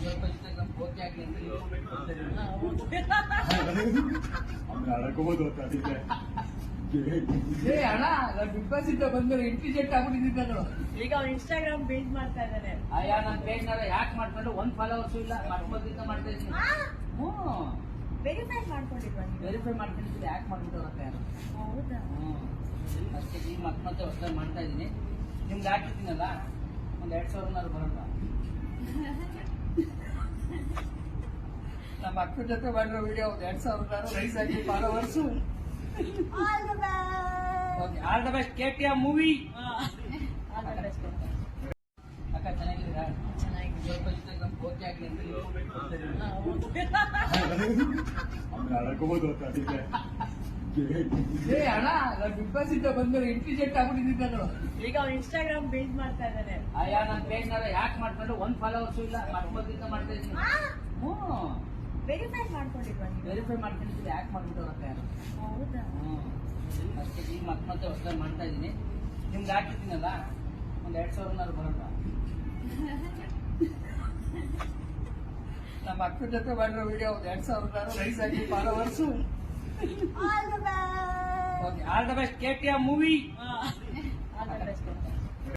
ಏ ಅಣ್ಣ ನಾನು ಬಿಗ್ ಬಾಸ್ ಇಂದ ಬಂದ್ರೆ ಇಂಟೆಲಿಜೆಂಟ್ ಈಗ ಅವ್ನು ಇನ್ಸ್ಟಾಗ್ರಾಮ್ ಬಿಲ್ಡ್ ಮಾಡ್ತಾ ಇದ್ದಾನೆ ಅಯ್ಯ ನಾನು ಪೇಜ್ನಾರ ಯಾಕೆ ಮಾಡ್ಕೊಂಡು ಒಂದ್ ಫಾಲೋವರ್ಸ್ ಇಲ್ಲ ಮಾಡ್ತಾ ಇದ್ದೀನಿ. ಹ್ಞೂ. ವೆರಿಫೈ ಮಾಡ್ಕೊಂಡಿಲ್ವಾ ವೆರಿಫೈ ಮಾಡ್ಕೊಂಡಿದ್ರೆ ಯಾಕೆ ಮಾಡ್ಬಿಟ್ಟವ್ರಕ್ಕ ಯಾರು? ಹೌದಾ? ಹ್ಞೂ. ಅಷ್ಟೇ ಈಗ ಮತ್ತೆ ಮತ್ತೆ ಹೊಸ ಮಾಡ್ತಾ ಇದ್ದೀನಿ. ನಿಮ್ಗೆ ಹಾಕಿರ್ತೀನಲ್ಲ? ಒಂದು ಎರಡು ಸಾವಿರನಾರು ಬರೋಣ ನಮ್ಮ ಅಕ್ಕನ ಜೊತೆ ಮಾಡಿರೋ ವಿಡಿಯೋ ಒಂದು ಎರಡು ಐದು ಆಗಿ followers all the best okay all the best K T M movie ಅಕ್ಕ ಚೆನ್ನಾಗಿದ್ದೀರಾ? ಚೆನ್ನಾಗಿದೆ. ಸ್ವಲ್ಪ ಇನ್ಸ್ಟಾಗ್ರಾಮ್ ಓಕೆ ಆಗಲಿ ಅಂತ ಏ ಅಣ್ಣ ನಾನು ಬಿಗ್ ಬಾಸ್ ಇಂದ ಬಂದ್ರೆ ಇಂಟೆಲಿಜೆಂಟ್ ಆಗ್ಬಿಟ್ಟಿದ್ದ ನಾನು ಈಗ ಅವ್ನು ಇನ್ಸ್ಟಾಗ್ರಾಮ್ ಬಿಲ್ಡ್ ಮಾಡ್ತಾ ಇದ್ದಾನೆ. ಅಯ್ಯ ನನ್ನ ಪೇಜ್ನಾರ ಯಾಕೆ ಮಾಡ್ಕೊಂಡು ಒಂದ್ ಫಾಲೋವರ್ಸ್ ಇಲ್ಲ ಮಾಡ್ಬೋದಿಂದ ಮಾಡ್ತಾ ಇದ್ದೀನಿ. ವೆರಿಫೈ ಮಾಡ್ಕೊಂಡಿಲ್ವಾ ನೀವು? ವೆರಿಫೈ ಮಾಡ್ಕೊಂಡಿದ್ರೆ ಯಾಕೆ ಮಾಡ್ಬಿಟ್ಟವ್ರಕ್ಕ ಯಾರು? ಹೌದಾ? ಅಷ್ಟೇ ಈಗ ಮತ್ತೆ ಮತ್ತೆ ಹೊಸದಾಗಿ ಮಾಡ್ತಾ ಇದ್ದೀನಿ. ನಿಮ್ಗೆ ಹಾಕಿರ್ತೀನಲ್ಲ ಒಂದು ಎರಡು ಸಾವಿರನಾರು ಬರೋಣ ನಮ್ಮ ಅಕ್ಕ ಜೊತೆ ಮಾಡಿರೋ ವಿಡಿಯೋ ಒಂದು ಎರಡು ಸಾವಿರನಾರು ರೈಸ್ ಆಗಿ followers all the best K T M movie all the best